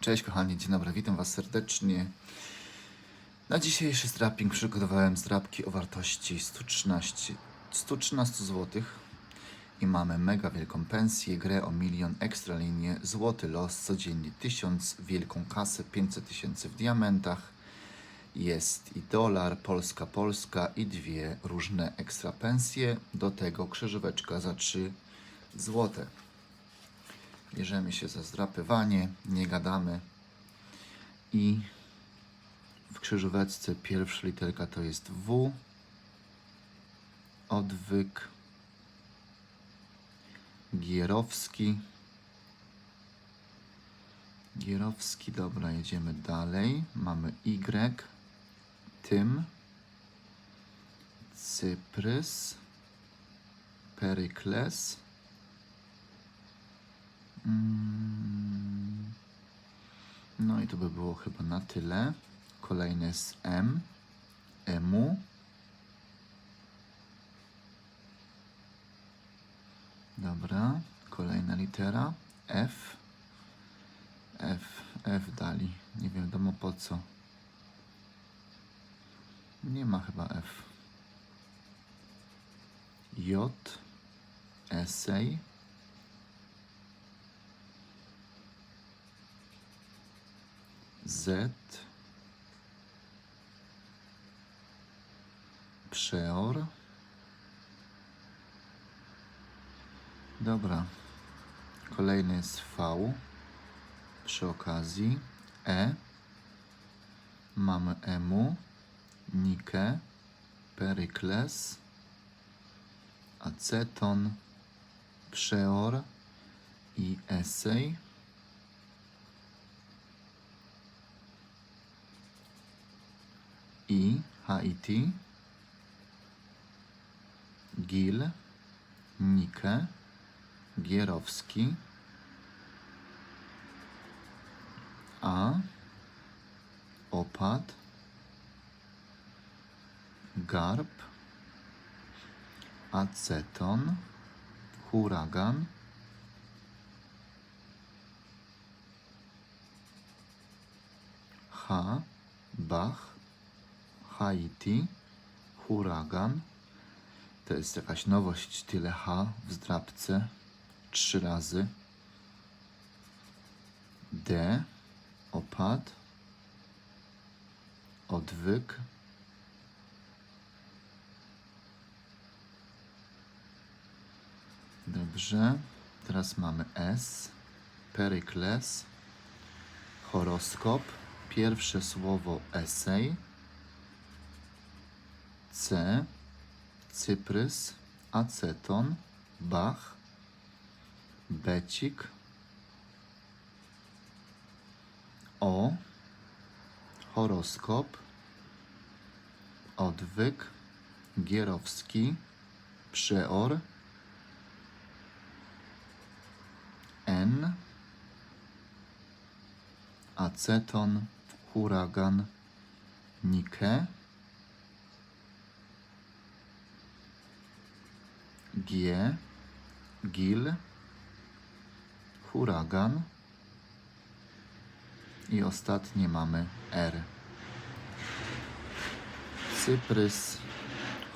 Cześć kochani, dzień dobry, witam Was serdecznie. Na dzisiejszy strapping przygotowałem zdrapki o wartości 113, 113 zł i mamy mega wielką pensję, grę o milion, ekstra linię, złoty los, codziennie 1000, wielką kasę, 500 tysięcy w diamentach. Jest i dolar, Polska, Polska i dwie różne ekstra pensje, do tego krzyżóweczka za 3 złote. Bierzemy się za zdrapywanie, nie gadamy. I w krzyżóweczce pierwsza literka to jest W. Odwyk. Gierowski. Gierowski, dobra, jedziemy dalej. Mamy Y. Tym. Cyprys. Perykles. Mm. No i to by było chyba na tyle. Kolejny jest M. Emu. Dobra. Kolejna litera. F. F. F dali. Nie wiadomo po co. Nie ma chyba F. J. Essay. Z. Przeor. Dobra. Kolejny jest V. Przy okazji. E. Mamy Emu. Nike. Perykles. Aceton. Przeor. I Essay. I Haiti, Gil, Nike, Gierowski, A, Opad, Garb, Aceton, Huragan, H, Bach, Haiti, huragan. To jest jakaś nowość, tyle H w zdrabce. Trzy razy. D, opad, odwyk, Dobrze. Teraz mamy S, perykles, horoskop, pierwsze słowo esej. C, cyprys, aceton, bach, becik, O, horoskop, odwyk, gierowski, przeor, N, aceton, huragan, Nike, G, Gil, huragan i ostatnie mamy R. Cyprys,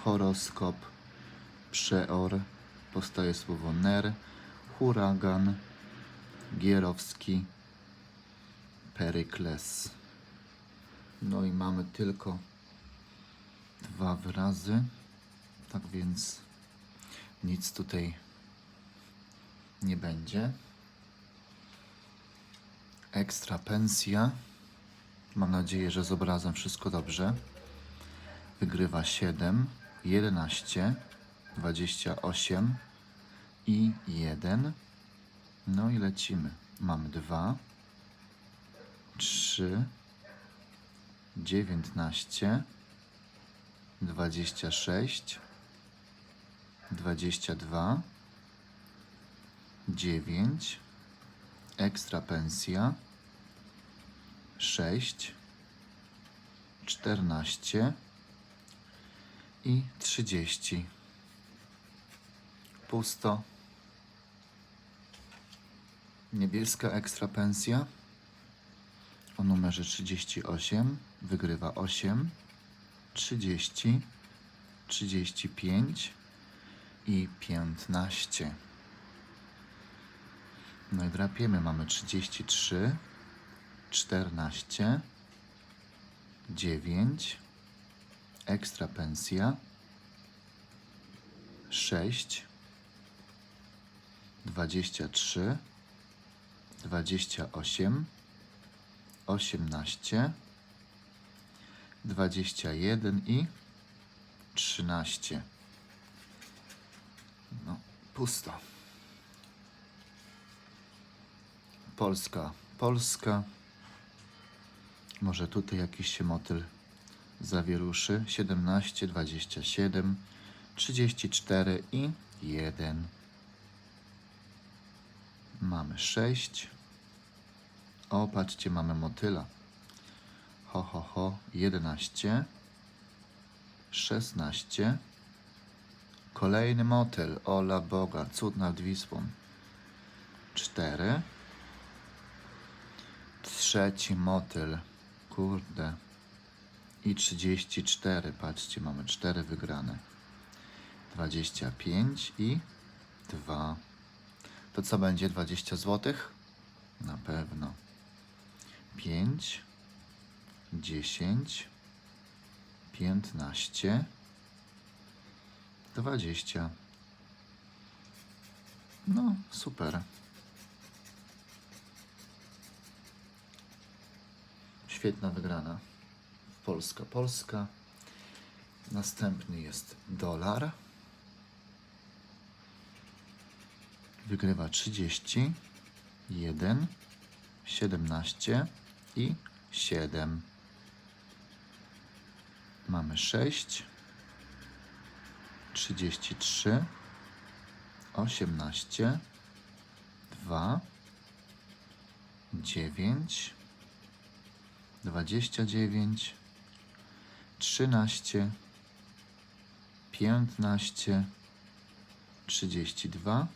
horoskop, przeor, powstaje słowo ner, huragan, gierowski, perykles. No i mamy tylko dwa wyrazy, tak więc nic tutaj nie będzie. Ekstra pensja. Mam nadzieję, że z obrazem wszystko dobrze. Wygrywa 7, 11, 28 i 1. No i lecimy. Mam 2, 3, 19, 26, 22, 9, ekstra pensja, 6, 14 i 30. Pusto. Niebieska ekstra pensja, o numerze 38 wygrywa 8, 30, 35 i 15. No i drapiemy. Mamy 33, 14, 9, ekstra pensja, 6, 23, 28, 18, 21 i 13. Pusto. Polska, Polska. Może tutaj jakiś się motyl zawieruszy. 17, 27, 34 i 1. Mamy 6. O, patrzcie, mamy motyla. Ho, ho, ho. 11, 16. Kolejny motyl. Ola Boga, cud nad Wisłą. 4. Trzeci motyl. Kurde. I 34. Patrzcie, mamy 4 wygrane. 25 i 2. To co będzie? 20 zł? Na pewno. 5, 10, 15, 20. No, super. Świetna wygrana. Polska, Polska. Następny jest dolar. Wygrywa 30, 1, 17 i 7. Mamy 6, 33, 18, 2, 9, 29, 13, 15, 32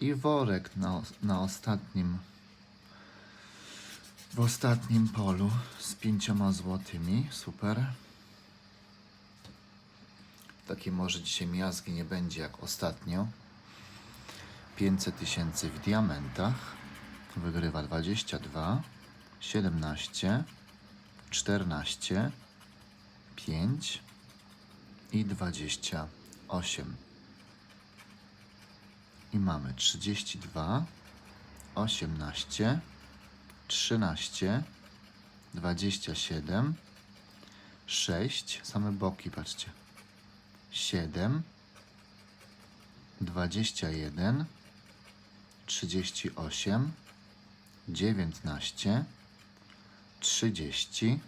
i worek na, na ostatnim w ostatnim polu z pięcioma złotymi. Super. Takiej może dzisiaj miazgi nie będzie jak ostatnio. 500 tysięcy w diamentach. Wygrywa 22, 17, 14, 5 i 28. I mamy 32, 18, 13, 27, 6, same boki, patrzcie. 7, 21, 38, 19, 30,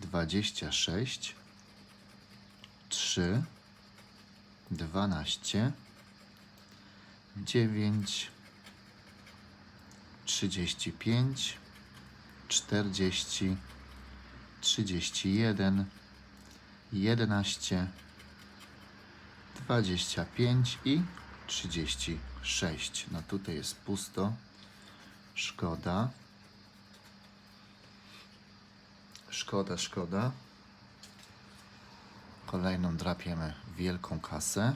26, 3, 12, 9, 35, 40, 31, 11, 25 i 36. No tutaj jest pusto. Szkoda. Szkoda, szkoda. Kolejną drapiemy wielką kasę.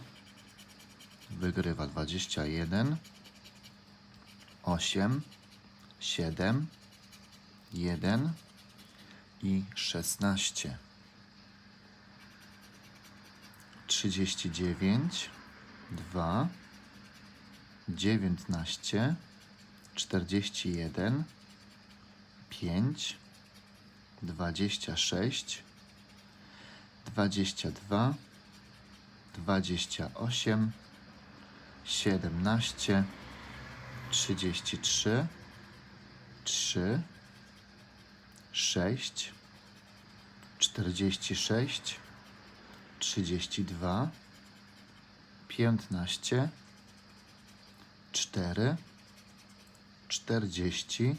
Wygrywa 21, 8, 7, 1 i 16. 39, 2, 19, 41, 5, 26, 22, 28, 17, 33, 3, 6, 46, 32, 15, 4, 40,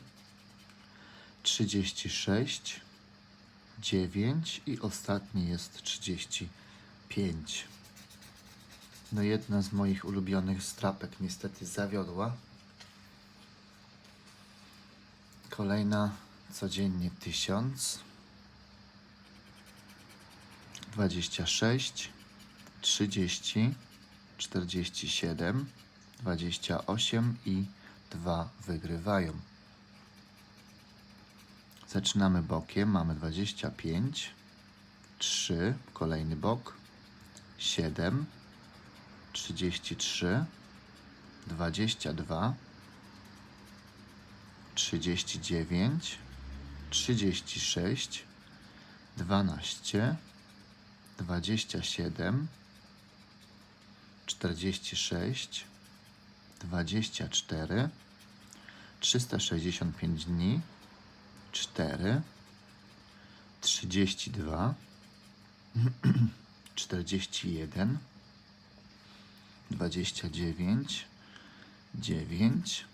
36, 9 i ostatni jest 35. No jedna z moich ulubionych strapek niestety zawiodła. Kolejna codziennie 1000. 26, 30, 47, 28 i 2 wygrywają. Zaczynamy bokiem, mamy 25, 3, kolejny bok, 7, 33, 22, 39, 36, 12, 27, 46, 24, 365 dni, 4, 32, 41, 29, 9,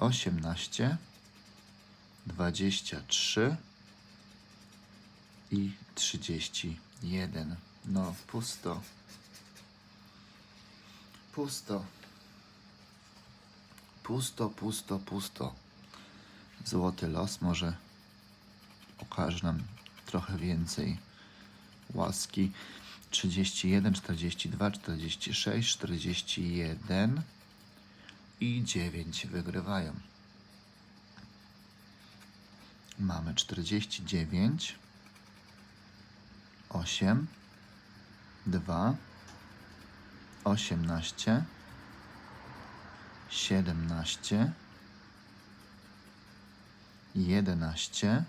18, 23 i 31. No, pusto. Pusto. Pusto, pusto, pusto. Złoty los może okaże nam trochę więcej łaski. 31, 42, 46, 41 i 9 wygrywają. Mamy 49, 8, 2, 18, 17, 11,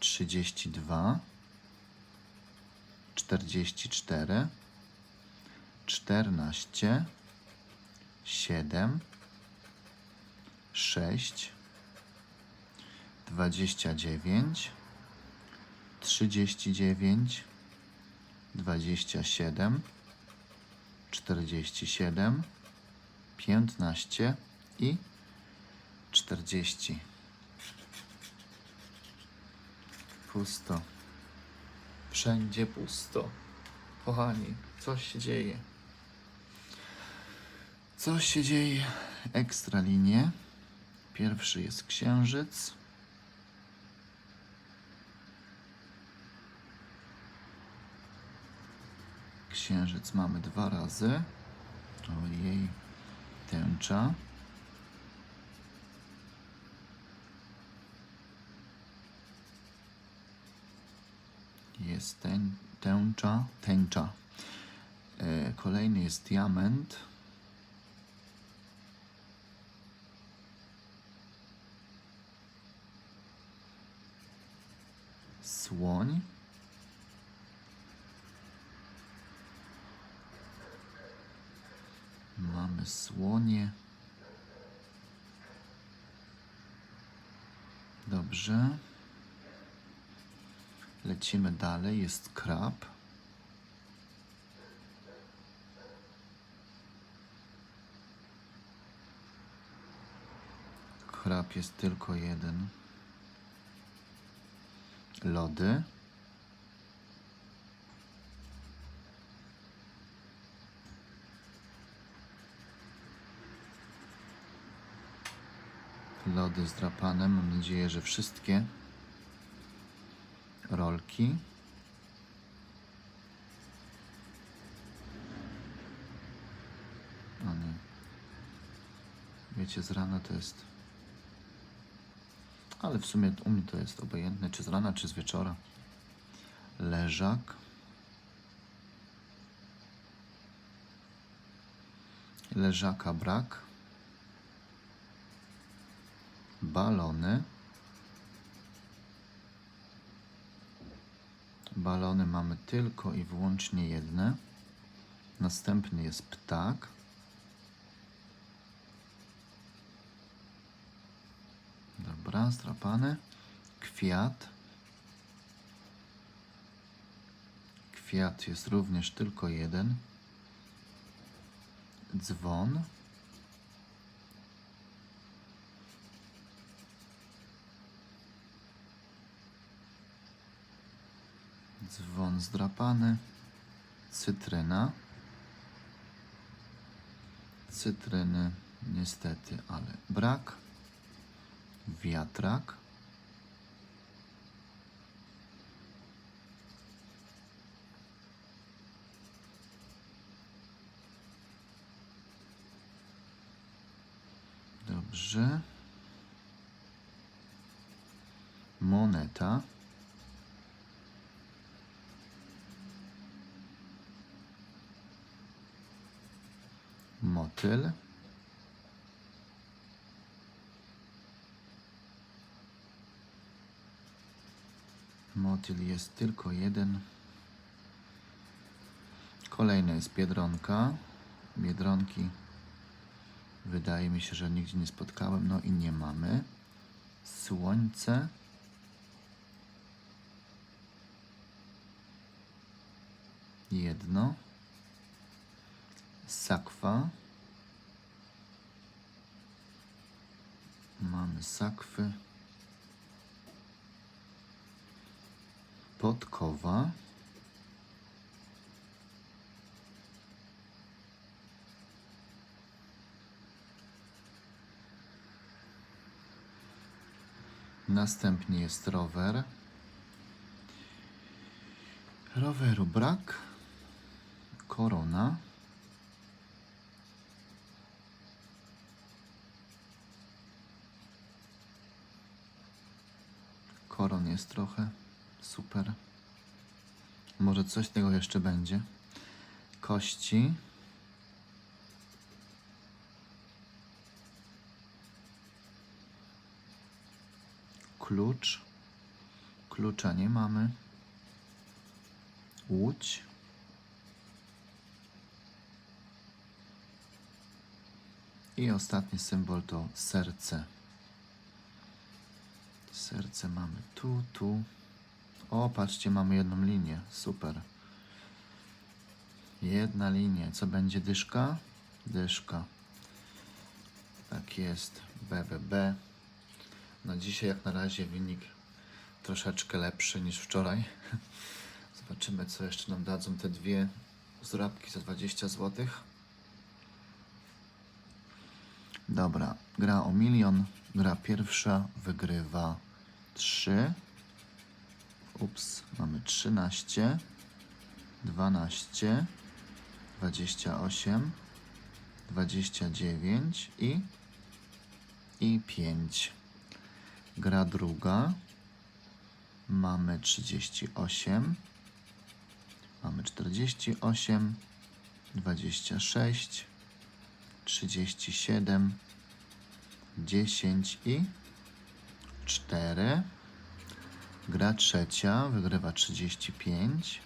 45, 43, 21, 32, 44, 14, 7, 6, 29, 39, 27, 47, 15 i 40. Pusto. Wszędzie pusto. Kochani, coś się dzieje. Coś się dzieje. Ekstra linie. Pierwszy jest księżyc. Księżyc mamy dwa razy. Ojej, tęcza. Jest tę, tęcza, tęcza. E, kolejny jest diament. Słoń. Mamy słonie. Dobrze. Lecimy dalej. Jest krab. Krab jest tylko jeden. Lody. Lody zdrapane. Mam nadzieję, że wszystkie rolki. Wiecie, z rana to jest. Ale w sumie u mnie to jest obojętne, czy z rana, czy z wieczora. Leżak. Leżaka brak. Balony. Balony mamy tylko i wyłącznie jedne. Następny jest ptak. Dobra, strapane. Kwiat. Kwiat jest również tylko jeden. Dzwon. Dzwon zdrapany. cytryna. Cytryny niestety, ale brak. Wiatrak. Dobrze. Moneta. Motyl. Motyl jest tylko jeden. Kolejna jest biedronka. Biedronki wydaje mi się, że nigdzie nie spotkałem. No i nie mamy. Słońce. Jedno. Sakwa. Mamy sakwy. Podkowa. Następnie jest rower. Roweru brak. Korona. Koron jest trochę. Super. Może coś z tego jeszcze będzie. Kości. Klucz. Klucza nie mamy. Łódź. I ostatni symbol to serce. Serce mamy tu, tu. O, patrzcie, mamy jedną linię. Super. Jedna linia. Co będzie dyszka? Dyszka. Tak jest. BBB. No dzisiaj jak na razie wynik troszeczkę lepszy niż wczoraj. Zobaczymy, co jeszcze nam dadzą te dwie zrabki za 20 zł. Dobra, gra o milion. Gra pierwsza wygrywa 3. Ups, mamy 13, 12, 28, 29 i, i 5. Gra druga. Mamy 38, mamy 48, 26, 37, 10 i 4. Gra trzecia wygrywa 35.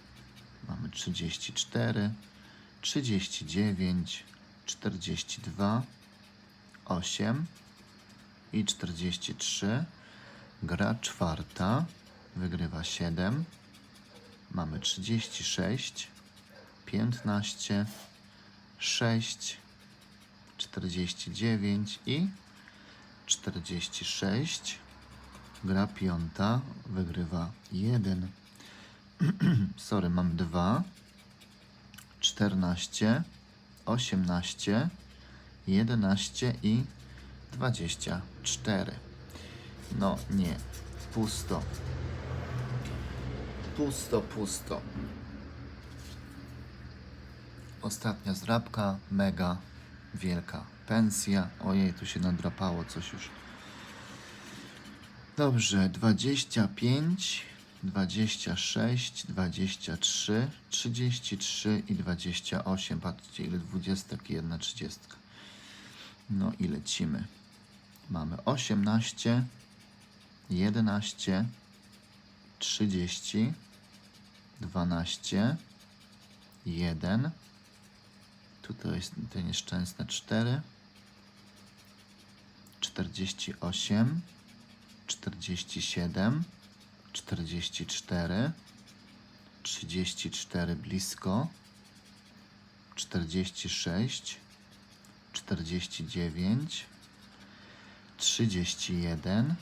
Mamy 34, 39, 42, 8 i 43. Gra czwarta wygrywa 7. Mamy 36, 15, 6, 49 i 46. Gra piąta wygrywa 1. Sorry, mam 2, 14, 18, 11 i 24. No nie, pusto. Pusto, pusto. Ostatnia zdrabka, mega wielka pensja. Ojej, tu się nadrapało coś już. Dobrze, 25, 26, 23, 33 i 28. Patrzcie, ile dwudziestek i jedna trzydziestka. No i lecimy. Mamy 18, 11, 30, 12, 1. Tutaj jest te nieszczęsne 4, 48, 47, 44, 34 blisko, 46, 49, 31,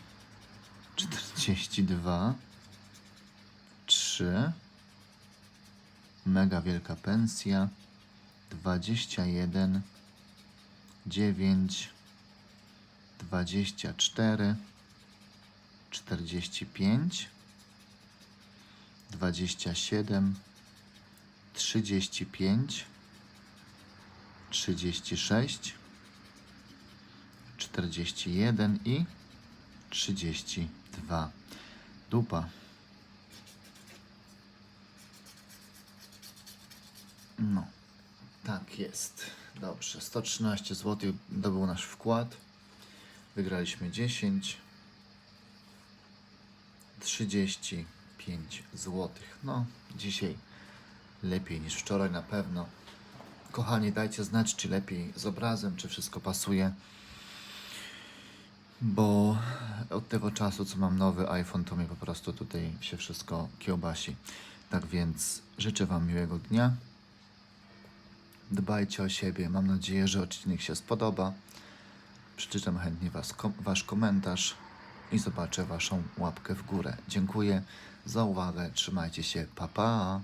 42, 3, Mega wielka pensja 21 9 24 45 27 35 36 41 i 32. Dupa. No, tak jest. Dobrze, 113 zł to był nasz wkład. Wygraliśmy 10. 35 zł. No, dzisiaj lepiej niż wczoraj na pewno. Kochani, dajcie znać, czy lepiej z obrazem, czy wszystko pasuje. Bo od tego czasu, co mam nowy iPhone, to mi po prostu tutaj się wszystko kiełbasi. Tak więc życzę Wam miłego dnia. Dbajcie o siebie. Mam nadzieję, że odcinek się spodoba. Przeczytam chętnie was, kom, Wasz komentarz i zobaczę Waszą łapkę w górę. Dziękuję za uwagę. Trzymajcie się. Pa, pa.